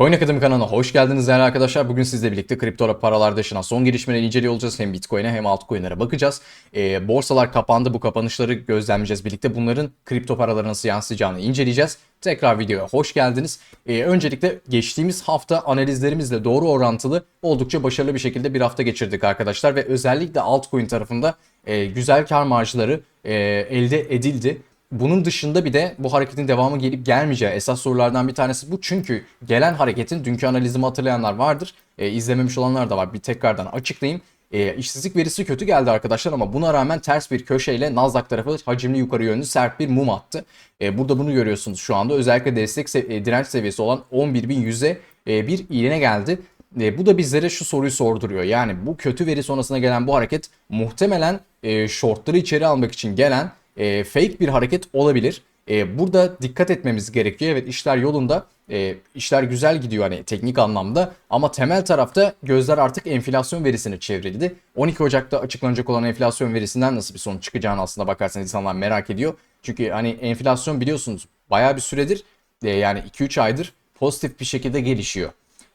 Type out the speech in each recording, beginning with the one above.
Coin Akademi kanalına hoş geldiniz değerli arkadaşlar. Bugün sizle birlikte kripto paralarda yaşanan son gelişmeleri inceliyor olacağız. Hem Bitcoin'e hem altcoin'lere bakacağız. Ee, borsalar kapandı. Bu kapanışları gözlemleyeceğiz birlikte. Bunların kripto paralara nasıl yansıyacağını inceleyeceğiz. Tekrar videoya hoş geldiniz. Ee, öncelikle geçtiğimiz hafta analizlerimizle doğru orantılı oldukça başarılı bir şekilde bir hafta geçirdik arkadaşlar. Ve özellikle altcoin tarafında e, güzel kar marjları e, elde edildi. Bunun dışında bir de bu hareketin devamı gelip gelmeyeceği esas sorulardan bir tanesi bu. Çünkü gelen hareketin dünkü analizimi hatırlayanlar vardır. E, izlememiş olanlar da var. Bir tekrardan açıklayayım. E, işsizlik verisi kötü geldi arkadaşlar ama buna rağmen ters bir köşeyle Nasdaq tarafı hacimli yukarı yönlü sert bir mum attı. E, burada bunu görüyorsunuz şu anda. Özellikle destek sev- e, direnç seviyesi olan 11.100'e e, bir iğne geldi. E, bu da bizlere şu soruyu sorduruyor. Yani bu kötü veri sonrasında gelen bu hareket muhtemelen e, shortları içeri almak için gelen e, fake bir hareket olabilir. E, burada dikkat etmemiz gerekiyor. Evet işler yolunda, e, işler güzel gidiyor hani teknik anlamda ama temel tarafta gözler artık enflasyon verisine çevrildi. 12 Ocak'ta açıklanacak olan enflasyon verisinden nasıl bir sonuç çıkacağını aslında bakarsanız insanlar merak ediyor. Çünkü hani enflasyon biliyorsunuz bayağı bir süredir e, yani 2-3 aydır pozitif bir şekilde gelişiyor.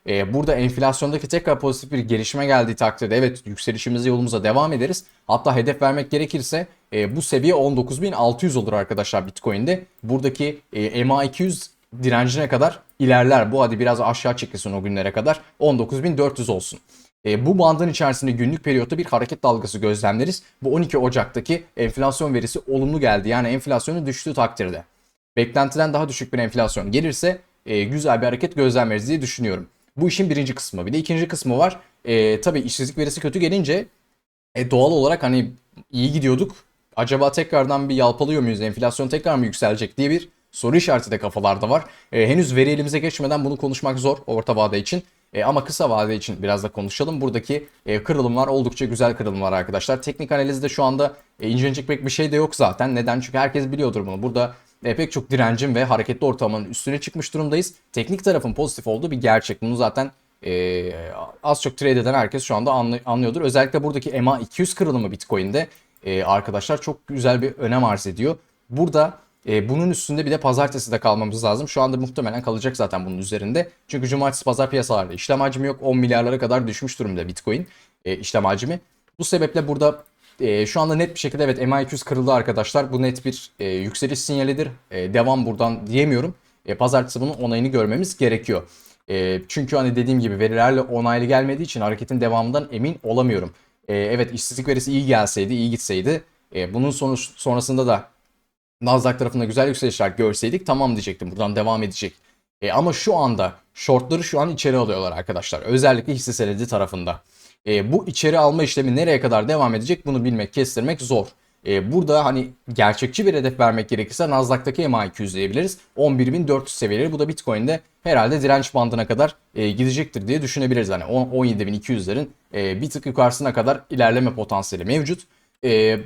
Ee, burada enflasyondaki tekrar pozitif bir gelişme geldiği takdirde evet yükselişimize yolumuza devam ederiz. Hatta hedef vermek gerekirse e, bu seviye 19.600 olur arkadaşlar Bitcoin'de. Buradaki e, MA200 direncine kadar ilerler. Bu hadi biraz aşağı çekilsin o günlere kadar. 19.400 olsun. E, bu bandın içerisinde günlük periyotta bir hareket dalgası gözlemleriz. Bu 12 Ocak'taki enflasyon verisi olumlu geldi. Yani enflasyonun düştüğü takdirde. Beklentiden daha düşük bir enflasyon gelirse e, güzel bir hareket gözlemleriz diye düşünüyorum. Bu işin birinci kısmı. Bir de ikinci kısmı var. E, tabii işsizlik verisi kötü gelince e, doğal olarak hani iyi gidiyorduk. Acaba tekrardan bir yalpalıyor muyuz? Enflasyon tekrar mı yükselecek diye bir soru işareti de kafalarda var. E, henüz veri elimize geçmeden bunu konuşmak zor orta vade için. E, ama kısa vade için biraz da konuşalım. Buradaki e, kırılımlar oldukça güzel kırılımlar arkadaşlar. Teknik analizde şu anda e, incelenecek pek bir şey de yok zaten. Neden? Çünkü herkes biliyordur bunu. Burada e, pek çok direncin ve hareketli ortamının üstüne çıkmış durumdayız. Teknik tarafın pozitif olduğu bir gerçek. Bunu zaten e, az çok trade eden herkes şu anda anlı- anlıyordur. Özellikle buradaki EMA 200 kırılımı Bitcoin'de e, arkadaşlar çok güzel bir önem arz ediyor. Burada e, bunun üstünde bir de pazartesi de kalmamız lazım. Şu anda muhtemelen kalacak zaten bunun üzerinde. Çünkü cumartesi pazar piyasalarda işlem hacmi yok. 10 milyarlara kadar düşmüş durumda Bitcoin e, işlem hacmi. Bu sebeple burada e, şu anda net bir şekilde evet MA200 kırıldı arkadaşlar. Bu net bir e, yükseliş sinyalidir. E, devam buradan diyemiyorum. E, pazartesi bunun onayını görmemiz gerekiyor. E, çünkü hani dediğim gibi verilerle onaylı gelmediği için hareketin devamından emin olamıyorum. E, evet işsizlik verisi iyi gelseydi, iyi gitseydi. E, bunun sonuç sonrasında da Nasdaq tarafında güzel yükselişler görseydik tamam diyecektim. Buradan devam edecek. E, ama şu anda shortları şu an içeri alıyorlar arkadaşlar. Özellikle hisse senedi tarafında. E, bu içeri alma işlemi nereye kadar devam edecek bunu bilmek, kestirmek zor. E, burada hani gerçekçi bir hedef vermek gerekirse Nasdaq'taki MA200 diyebiliriz. 11.400 seviyeleri bu da Bitcoin'de herhalde direnç bandına kadar e, gidecektir diye düşünebiliriz. Hani 10 17.200'lerin e, bir tık yukarısına kadar ilerleme potansiyeli mevcut. E,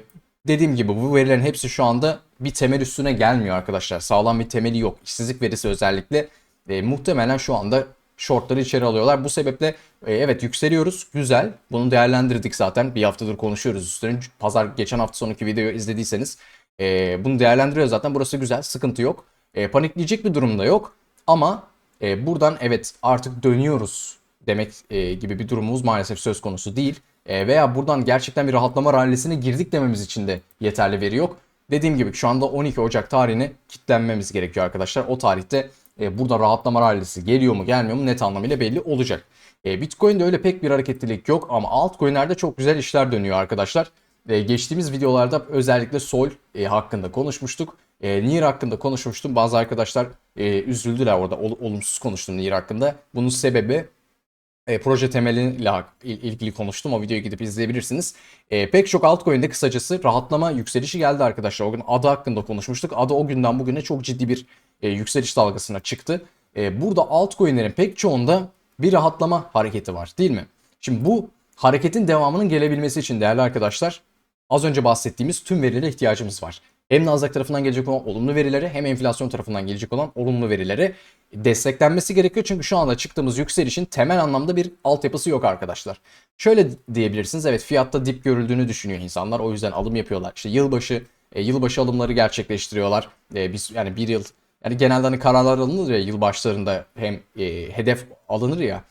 dediğim gibi bu verilerin hepsi şu anda bir temel üstüne gelmiyor arkadaşlar. Sağlam bir temeli yok. İşsizlik verisi özellikle e, muhtemelen şu anda shortları içeri alıyorlar. Bu sebeple e, evet yükseliyoruz. Güzel. Bunu değerlendirdik zaten. Bir haftadır konuşuyoruz üstüne. Pazar geçen hafta sonraki videoyu izlediyseniz e, bunu değerlendiriyoruz zaten. Burası güzel. Sıkıntı yok. E, panikleyecek bir durum da yok. Ama buradan evet artık dönüyoruz demek gibi bir durumumuz maalesef söz konusu değil. Veya buradan gerçekten bir rahatlama rallisine girdik dememiz için de yeterli veri yok. Dediğim gibi şu anda 12 Ocak tarihine kitlenmemiz gerekiyor arkadaşlar. O tarihte e, burada rahatlama rallisi geliyor mu gelmiyor mu net anlamıyla belli olacak. E, Bitcoin'de öyle pek bir hareketlilik yok ama altcoin'lerde çok güzel işler dönüyor arkadaşlar. E, geçtiğimiz videolarda özellikle Sol e, hakkında konuşmuştuk. E, Nier hakkında konuşmuştum. Bazı arkadaşlar e, üzüldüler orada ol- olumsuz konuştum Nier hakkında. Bunun sebebi e, proje temeliyle ilgili konuştum. O videoyu gidip izleyebilirsiniz. E, pek çok altcoin'de kısacası rahatlama yükselişi geldi arkadaşlar. O gün adı hakkında konuşmuştuk. Adı o günden bugüne çok ciddi bir e, yükseliş dalgasına çıktı. E, burada altcoin'lerin pek çoğunda bir rahatlama hareketi var değil mi? Şimdi bu hareketin devamının gelebilmesi için değerli arkadaşlar az önce bahsettiğimiz tüm verilere ihtiyacımız var. Hem Nasdaq tarafından gelecek olan olumlu verileri hem enflasyon tarafından gelecek olan olumlu verileri desteklenmesi gerekiyor. Çünkü şu anda çıktığımız yükselişin temel anlamda bir altyapısı yok arkadaşlar. Şöyle diyebilirsiniz evet fiyatta dip görüldüğünü düşünüyor insanlar. O yüzden alım yapıyorlar. İşte yılbaşı e, yılbaşı alımları gerçekleştiriyorlar. E, biz yani bir yıl Yani genelde hani kararlar alınır ya yıl başlarında hem e, hedef alınır ya.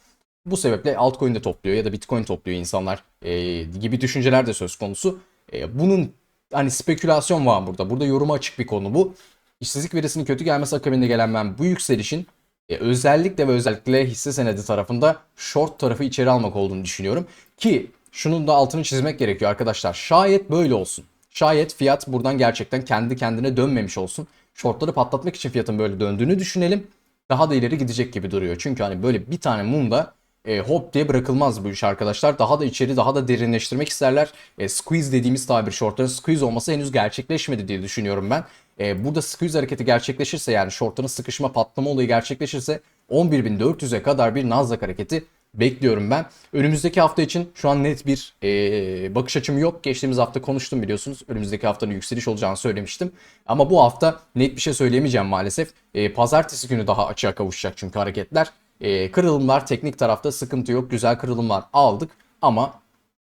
Bu sebeple altcoin de topluyor ya da bitcoin topluyor insanlar e, gibi düşünceler de söz konusu. E, bunun hani spekülasyon var burada. Burada yoruma açık bir konu bu. İşsizlik verisinin kötü gelmesi akabinde gelen ben bu yükselişin e, özellikle ve özellikle hisse senedi tarafında short tarafı içeri almak olduğunu düşünüyorum. Ki şunun da altını çizmek gerekiyor arkadaşlar. Şayet böyle olsun. Şayet fiyat buradan gerçekten kendi kendine dönmemiş olsun. Shortları patlatmak için fiyatın böyle döndüğünü düşünelim. Daha da ileri gidecek gibi duruyor. Çünkü hani böyle bir tane mumda e, hop diye bırakılmaz bu iş arkadaşlar. Daha da içeri daha da derinleştirmek isterler. E, squeeze dediğimiz tabir shortların squeeze olması henüz gerçekleşmedi diye düşünüyorum ben. E, burada squeeze hareketi gerçekleşirse yani shortların sıkışma patlama olayı gerçekleşirse 11.400'e kadar bir Nasdaq hareketi bekliyorum ben. Önümüzdeki hafta için şu an net bir e, bakış açım yok. Geçtiğimiz hafta konuştum biliyorsunuz. Önümüzdeki haftanın yükseliş olacağını söylemiştim. Ama bu hafta net bir şey söyleyemeyeceğim maalesef. E, pazartesi günü daha açığa kavuşacak çünkü hareketler. E, kırılımlar teknik tarafta sıkıntı yok. Güzel kırılımlar aldık ama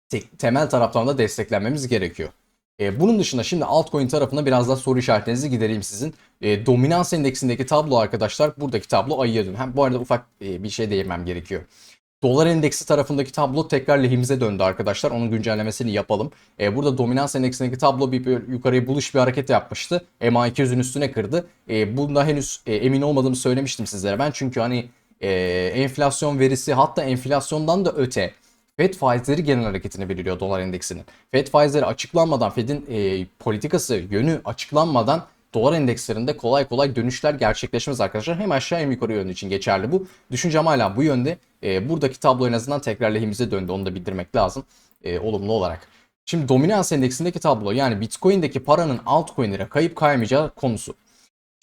te- temel taraftan da desteklenmemiz gerekiyor. E, bunun dışında şimdi altcoin tarafına biraz daha soru işaretlerinizi gidereyim sizin. E, dominans endeksindeki tablo arkadaşlar buradaki tablo ayıya dön. Hem bu arada ufak e, bir şey değinmem gerekiyor. Dolar endeksi tarafındaki tablo tekrar lehimize döndü arkadaşlar. Onun güncellemesini yapalım. E, burada dominans endeksindeki tablo bir, bir yukarıya buluş bir hareket yapmıştı. MA200'ün üstüne kırdı. E, bunda henüz e, emin olmadığımı söylemiştim sizlere ben. Çünkü hani e, enflasyon verisi hatta enflasyondan da öte Fed faizleri genel hareketini belirliyor dolar endeksinin. Fed faizleri açıklanmadan, Fed'in e, politikası yönü açıklanmadan dolar endekslerinde kolay kolay dönüşler gerçekleşmez arkadaşlar. Hem aşağı hem yukarı yönü için geçerli bu. Düşüncem hala bu yönde. E, buradaki tablo en azından tekrar lehimize döndü. Onu da bildirmek lazım e, olumlu olarak. Şimdi dominans endeksindeki tablo yani Bitcoin'deki paranın altcoin'lere kayıp kaymayacağı konusu.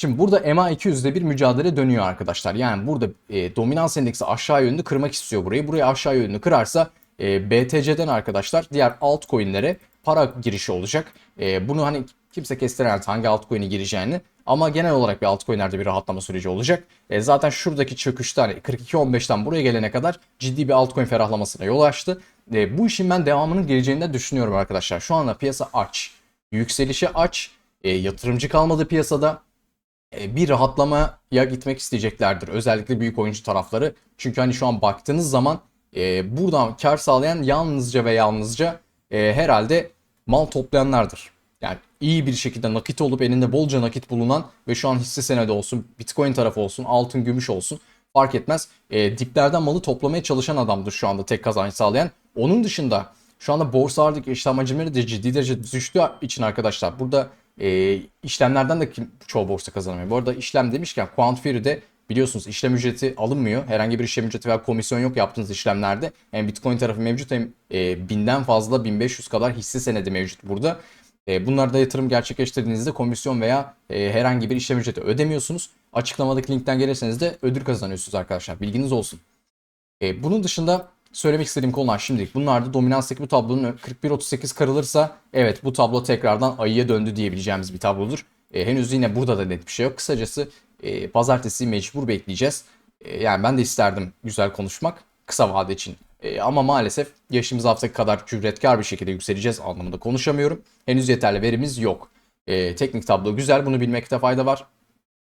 Şimdi burada MA200'de bir mücadele dönüyor arkadaşlar. Yani burada e, dominans endeksi aşağı yönlü kırmak istiyor burayı. Burayı aşağı yönlü kırarsa e, BTC'den arkadaşlar diğer altcoin'lere para girişi olacak. E, bunu hani kimse kestiremez hangi altcoin'e gireceğini. Ama genel olarak bir altcoin'lerde bir rahatlama süreci olacak. E, zaten şuradaki çöküşten hani 42.15'ten buraya gelene kadar ciddi bir altcoin ferahlamasına yol açtı. E, bu işin ben devamının geleceğini de düşünüyorum arkadaşlar. Şu anda piyasa aç. Yükselişe aç. E, yatırımcı kalmadı piyasada bir rahatlamaya gitmek isteyeceklerdir. Özellikle büyük oyuncu tarafları. Çünkü hani şu an baktığınız zaman e, buradan kar sağlayan yalnızca ve yalnızca e, herhalde mal toplayanlardır. Yani iyi bir şekilde nakit olup elinde bolca nakit bulunan ve şu an hisse senedi olsun, bitcoin tarafı olsun, altın, gümüş olsun fark etmez. E, diplerden malı toplamaya çalışan adamdır şu anda tek kazanç sağlayan. Onun dışında şu anda borsalardaki işlem hacimleri de ciddi derece düştüğü için arkadaşlar burada e, işlemlerden de çoğu borsa kazanamıyor. Bu arada işlem demişken Quantfree'de biliyorsunuz işlem ücreti alınmıyor. Herhangi bir işlem ücreti veya komisyon yok yaptığınız işlemlerde. Hem Bitcoin tarafı mevcut hem e, binden fazla 1500 kadar hisse senedi mevcut burada. E, bunlarda yatırım gerçekleştirdiğinizde komisyon veya e, herhangi bir işlem ücreti ödemiyorsunuz. Açıklamadaki linkten gelirseniz de ödül kazanıyorsunuz arkadaşlar. Bilginiz olsun. E, bunun dışında söylemek istediğim konular şimdilik. Bunlar da dominanstaki bu tablonun 41-38 karılırsa evet bu tablo tekrardan ayıya döndü diyebileceğimiz bir tablodur. E, henüz yine burada da net bir şey yok. Kısacası e, pazartesi mecbur bekleyeceğiz. E, yani ben de isterdim güzel konuşmak kısa vade için. E, ama maalesef yaşımız haftaki kadar cüretkar bir şekilde yükseleceğiz anlamında konuşamıyorum. Henüz yeterli verimiz yok. E, teknik tablo güzel bunu bilmekte fayda var.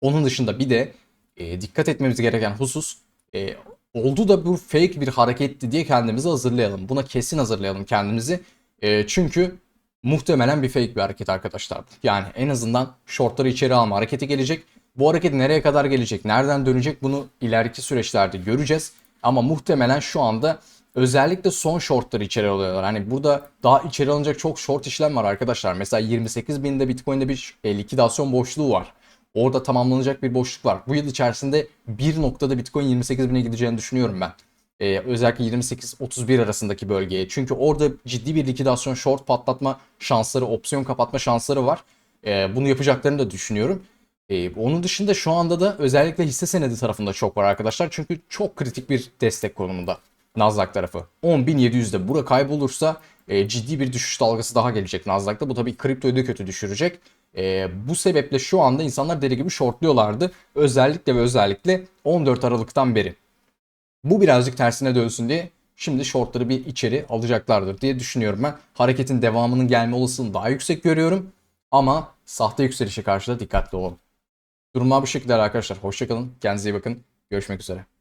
Onun dışında bir de e, dikkat etmemiz gereken husus e, oldu da bu fake bir hareketti diye kendimizi hazırlayalım. Buna kesin hazırlayalım kendimizi. E, çünkü muhtemelen bir fake bir hareket arkadaşlar. Yani en azından shortları içeri alma hareketi gelecek. Bu hareket nereye kadar gelecek, nereden dönecek bunu ileriki süreçlerde göreceğiz. Ama muhtemelen şu anda özellikle son shortları içeri alıyorlar. Hani burada daha içeri alınacak çok short işlem var arkadaşlar. Mesela 28 binde Bitcoin'de bir likidasyon boşluğu var. Orada tamamlanacak bir boşluk var. Bu yıl içerisinde bir noktada Bitcoin 28 bine gideceğini düşünüyorum ben. Ee, özellikle 28-31 arasındaki bölgeye. Çünkü orada ciddi bir likidasyon, short patlatma şansları, opsiyon kapatma şansları var. Ee, bunu yapacaklarını da düşünüyorum. Ee, onun dışında şu anda da özellikle hisse senedi tarafında çok var arkadaşlar. Çünkü çok kritik bir destek konumunda Nasdaq tarafı. 10.700'de bura kaybolursa e, ciddi bir düşüş dalgası daha gelecek Nasdaq'ta. Bu tabii kriptoyu da kötü düşürecek. E, bu sebeple şu anda insanlar deli gibi shortluyorlardı. Özellikle ve özellikle 14 Aralık'tan beri. Bu birazcık tersine dönsün diye şimdi shortları bir içeri alacaklardır diye düşünüyorum ben. Hareketin devamının gelme olasılığını daha yüksek görüyorum. Ama sahte yükselişe karşı da dikkatli olun. Durumlar bu şekilde arkadaşlar. Hoşçakalın. Kendinize iyi bakın. Görüşmek üzere.